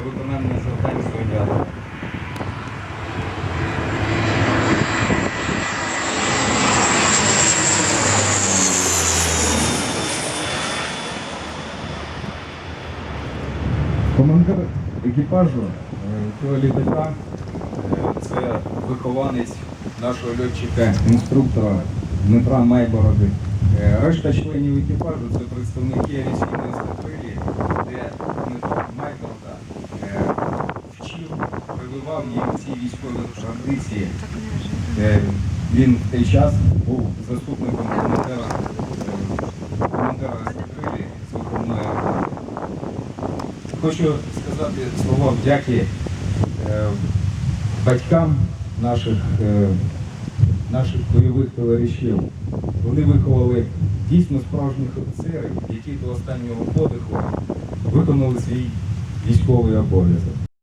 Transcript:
для виконання завдань зоняли. Командир екіпажу е, цього літака е, це вихованець нашого льотчика, інструктора Дмитра Майбороди. Е, Решта членів екіпажу це представники прививав їм ці військові традиції. Е, Він в той час був заступником командира, е, командира ескадрилі з виховної армії. Хочу сказати слова вдяки е, батькам наших, наших бойових товаришів. Вони виховали дійсно справжніх офіцерів, які до останнього подиху виконали свій військовий обов'язок.